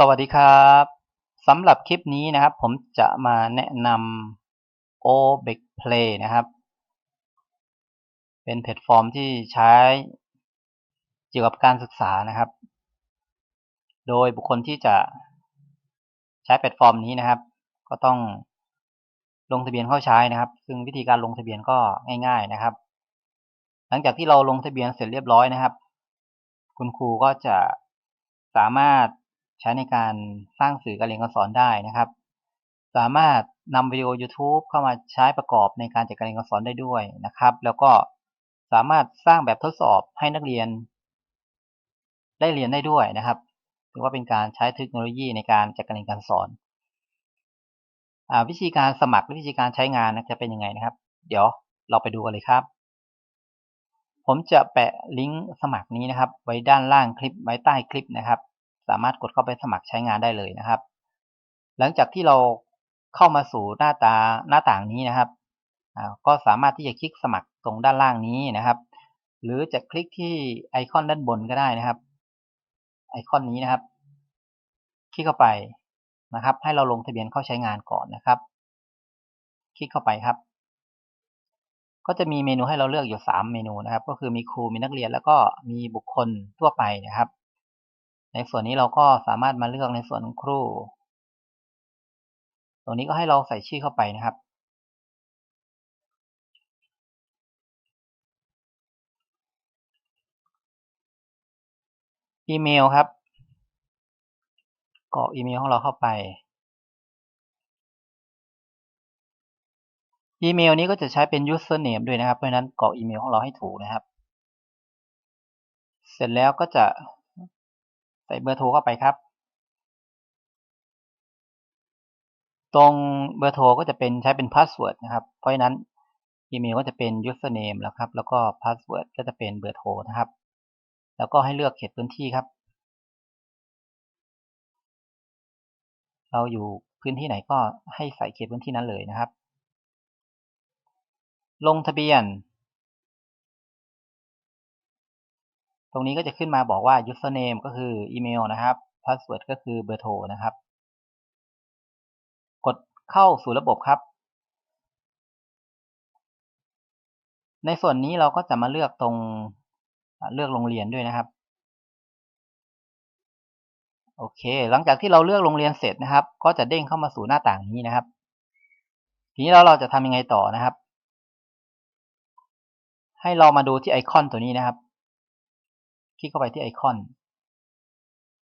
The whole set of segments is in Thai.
สวัสดีครับสำหรับคลิปนี้นะครับ ผมจะมาแนะนำ OBEC Play นะครับ เป็นแพลตฟอร์มที่ใช้เกี่ยวกับการศึกษานะครับ โดยบุคคลที่จะใช้แพลตฟอร์มนี้นะครับ ก็ต้องลงทะเบียนเข้าใช้นะครับ ซึ่งวิธีการลงทะเบียนก็ง่าย ๆนะครับ หลังจากที่เราลงทะเบียนเสร็จเรียบร้อยนะครับ คุณครูก็จะสามารถ ใช้ในการสร้างสื่อการเรียนการสอนได้นะครับ สามารถนำวิดีโอ YouTube เข้ามาใช้ประกอบในการจัดการเรียนการสอนได้ด้วยนะครับ แล้วก็สามารถสร้างแบบทดสอบให้นักเรียน ได้เรียนได้ด้วยนะครับถือว่าเป็นการใช้เทคโนโลยีในการจัดการเรียนการสอนอวิธีการสมัครวิธีการใช้งานนะจะเป็นยังไงนะครับ เดี๋ยวเราไปดูกันเลยครับ ผมจะแปะลิงก์สมัครนี้นะครับ ไว้ด้านล่างคลิปไว้ใต้คลิปนะครับ สามารถกดเข้าไปสมัครใช้งานได้เลยนะครับ หลังจากที่เราเข้ามาสู่หน้าตาหน้าต่างนี้นะครับ ก็สามารถที่จะคลิกสมัครตรงด้านล่างนี้นะครับ หรือจะคลิกที่ไอคอนด้านบนก็ได้นะครับ ไอคอนนี้นะครับ คลิกเข้าไปนะครับ ให้เราลงทะเบียนเข้าใช้งานก่อนนะครับ คลิกเข้าไปครับ ก็จะมีเมนูให้เราเลือกอยู่ 3 เมนูนะครับ ก็คือมีครูมีนักเรียนแล้วก็มีบุคคลทั่วไปนะครับ ในส่วนนี้เราก็สามารถมาเลือกในส่วนครู ตรงนี้ก็ให้เราใส่ชื่อเข้าไปนะครับ อีเมลครับกรอกอีเมลของเราเข้าไป อีเมลนี้ก็จะใช้เป็น username ด้วยนะครับ เพราะฉะนั้นกรอกอีเมลของเราให้ถูกนะครับ เสร็จแล้วก็จะ ใส่เบอร์โทรเข้าไปครับ ตรงเบอร์โทรก็จะเป็นใช้เป็นพาสเวิร์ดนะครับ เพราะฉะนั้นอีเมลก็จะเป็น username แล้วครับ แล้วก็พาสเวิร์ดก็จะเป็นเบอร์โทรนะครับ แล้วก็ให้เลือกเขตพื้นที่ครับ เราอยู่พื้นที่ไหนก็ให้ใส่เขตพื้นที่นั้นเลยนะครับ ลงทะเบียน ตรงนี้ก็จะขึ้นมาบอกว่า username ก็คืออีเมลนะครับ password ก็คือเบอร์โทรนะครับ กดเข้าสู่ระบบครับ ในส่วนนี้เราก็จะมาเลือกตรงเลือกโรงเรียนด้วยนะครับ โอเค หลังจากที่เราเลือกโรงเรียนเสร็จนะครับ ก็จะเด้งเข้ามาสู่หน้าต่างนี้นะครับ ทีนี้เราเราจะทำยังไงต่อนะครับ ให้เรามาดูที่ไอคอนตัวนี้นะครับ คลิกเข้าไปที่ไอคอน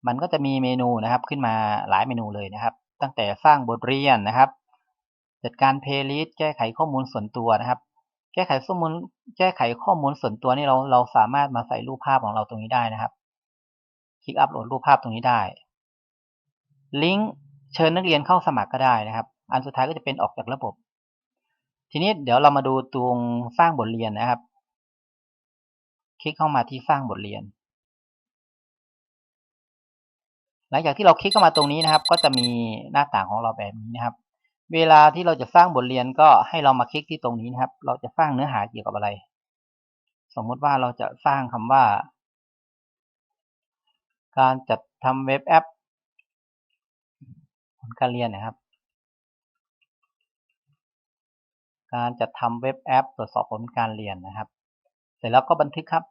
มันก็จะมีเมนูนะครับขึ้นมาหลายเมนูเลยนะครับ ตั้งแต่สร้างบทเรียนนะครับ จัดการเพลย์ลิสต์แก้ไขข้อมูลส่วนตัวนะครับ แก้ไขข้อมูลแก้ไขข้อมูลส่วนตัวนี่เราเราสามารถมาใส่รูปภาพของเราตรงนี้ได้นะครับ คลิกอัปโหลดรูปภาพตรงนี้ได้ ลิงก์เชิญนักเรียนเข้าสมัครก็ได้นะครับ อันสุดท้ายก็จะเป็นออกจากระบบ ทีนี้เดี๋ยวเรามาดูตรงสร้างบทเรียนนะครับ คลิกเข้ามาที่สร้างบทเรียน หลังจากที่เราคลิกเข้ามาตรงนี้นะครับ ก็จะมีหน้าต่างของเราแบบนี้นะครับ เวลาที่เราจะสร้างบทเรียนก็ให้เรามาคลิกที่ตรงนี้นะครับ เราจะสร้างเนื้อหาเกี่ยวกับอะไร สมมุติว่าเราจะสร้างคำว่า การจัดทำเว็บแอปผลการเรียนนะครับ การจัดทำเว็บแอป ตรวจสอบผลการเรียนนะครับ เสร็จแล้วก็บันทึกครับ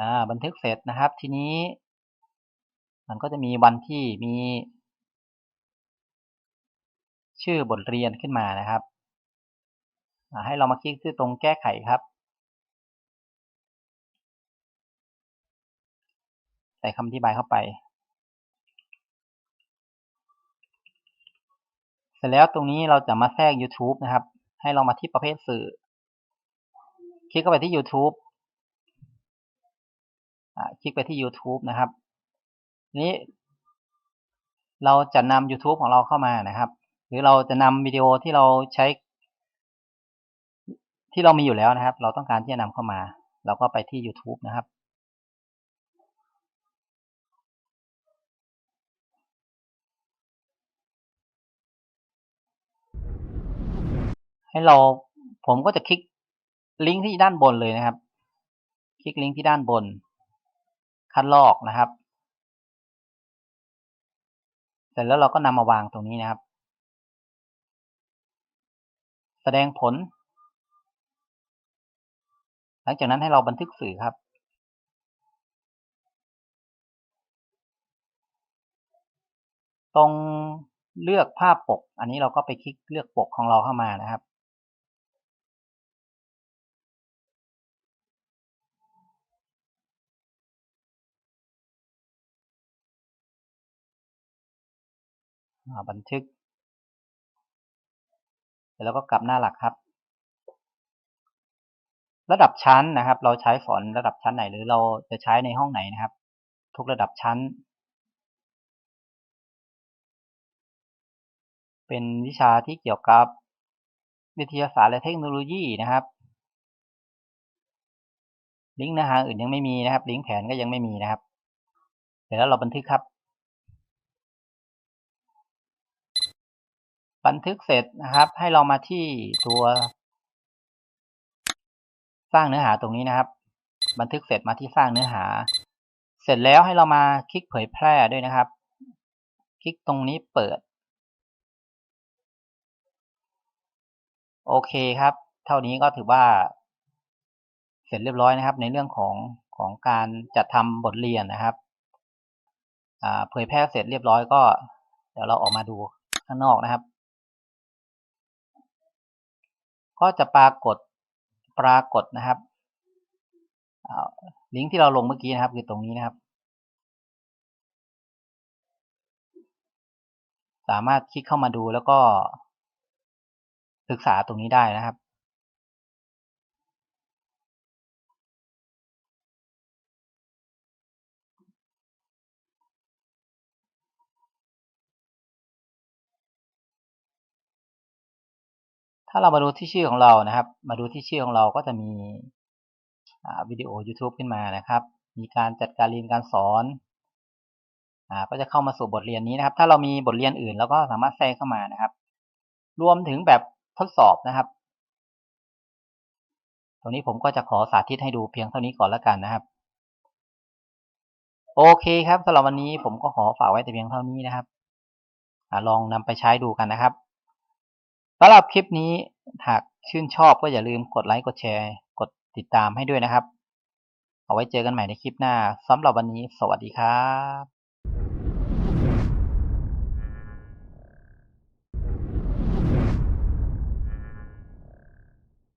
อ่าบันทึกเสร็จนะครับ ทีนี้ มันก็จะมีวันที่มี ชื่อบทเรียนขึ้นมานะครับให้เรามาคลิกที่ตรงแก้ไขครับ ใส่คำอธิบายเข้าไป เสร็จแล้วตรงนี้เราจะมาแทรก YouTube นะครับ ให้เรามาที่ประเภทสื่อ คลิกเข้าไปที่ YouTube คลิกไปที่ YouTube นะครับ นี้ เราจะนำ YouTube ของเราเข้ามานะครับ หรือเราจะนำวิดีโอที่เราใช้ ที่เรามีอยู่แล้วนะครับ เราต้องการที่จะนำเข้ามา เราก็ไปที่ YouTube นะครับให้เราผมก็จะคลิกลิงก์ที่ด้านบนเลยนะครับ คลิกลิงก์ที่ด้านบน คัดลอกนะครับ เสร็จแล้วเราก็นำมาวางตรงนี้นะครับ แสดงผล หลังจากนั้นให้เราบันทึกสื่อครับตรงเลือกภาพปก อันนี้เราก็ไปคลิกเลือกปกของเราเข้ามานะครับ บันทึก แล้วก็กลับหน้าหลักครับ ระดับชั้นนะครับ เราใช้สอนระดับชั้นไหน หรือเราจะใช้ในห้องไหนนะครับ ทุกระดับชั้น เป็นวิชาที่เกี่ยวกับวิทยาศาสตร์และเทคโนโลยีนะครับ ลิงก์เนื้อหาอื่นยังไม่มีนะครับ ลิงก์แผนก็ยังไม่มีนะครับเสร็จแล้วเราบันทึกครับ บันทึกเสร็จนะครับ ให้เรามาที่ตัว สร้างเนื้อหาตรงนี้นะครับ บันทึกเสร็จมาที่สร้างเนื้อหา เสร็จแล้วให้เรามาคลิกเผยแพร่ด้วยนะครับ คลิกตรงนี้เปิด โอเคครับ เท่านี้ก็ถือว่า เสร็จเรียบร้อยนะครับ ในเรื่องของของการจัดทำบทเรียนนะครับเผยแพร่เสร็จเรียบร้อยก็ เดี๋ยวเราออกมาดูข้างนอกนะครับ ก็จะปรากฏปรากฏนะครับลิงก์ที่เราลงเมื่อกี้นะครับ คือตรงนี้นะครับ สามารถคลิกเข้ามาดูแล้วก็ศึกษาตรงนี้ได้นะครับาเรามาดูที่ชื่อของเรานะครับ มาดูที่ชื่อของเราก็จะมีวิดีโอ YouTube ขึ้นมานะครับ มีการจัดการเรียนการสอนอก็จะเข้ามาสู่บทเรียนนี้นะครับ ถ้าเรามีบทเรียนอื่นเราก็สามารถแทรกเข้ามานะครับ รวมถึงแบบทดสอบนะครับ ตรงนี้ผมก็จะขอสาธิตให้ดูเพียงเท่านี้ก่อนแล้วกันนะครับ โอเคครับสำหรับวันนี้ผมก็ขอฝากไว้แต่เพียงเท่านี้นะครับอลองนำไปใช้ดูกันนะครับ สำหรับคลิปนี้หากชื่นชอบก็อย่าลืมกดไลค์กดแชร์ กดติดตามให้ด้วยนะครับ เอาไว้เจอกันใหม่ในคลิปหน้าสำหรับวันนี้ สวัสดีครับ